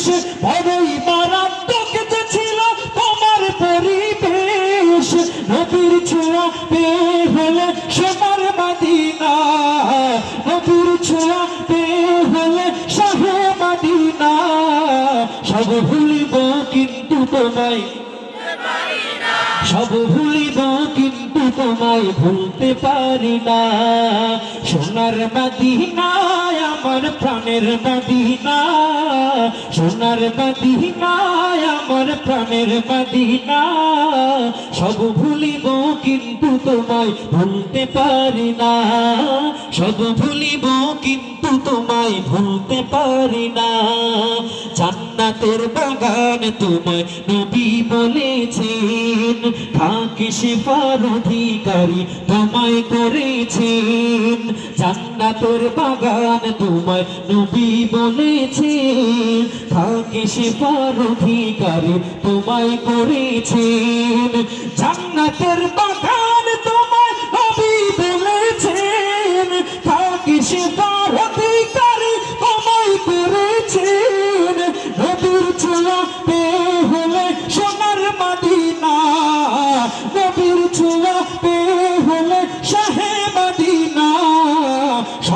বেশ বড়ই মারাত্মক ছিল তোমার পরিবেশ নবীর ছোঁয়া পেয়ে হলে মাদিনা। নবীর ছোঁয়া পেয়ে হলে মাদিনা। সব ভুলিব কিন্তু তোমায়। সব ভুলিব কিন্তু তোমায় ভুলতে পারি না। সোনার মাদিনায় আমার প্রাণের মাদিনা। সোনার মাদিনায় আমার প্রাণের মাদিনা। সব ভুলিব কিন্তু তোমায় ভুলতে পারি না। সব ভুলিব কিন্তু তোমায় ভুলতে পারি না। জান্নাতের বাগান তোমায় নবী বলেছেন থাকে সেবার অধিকারী তোমায় করেছেন। জান্নাতের বাগান তোমায় নবী বলেছেন, থাকে সেবার অধিকারী তোমায় করেছেন। জান্নাতের বাগান তোমায় নবী বলেছেন, থাকে সেবার অধিকারী তোমায় করেছেন। নবীর পেয়ে হলে সোনার মাদিনা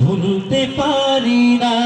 ভুলতে পারি না।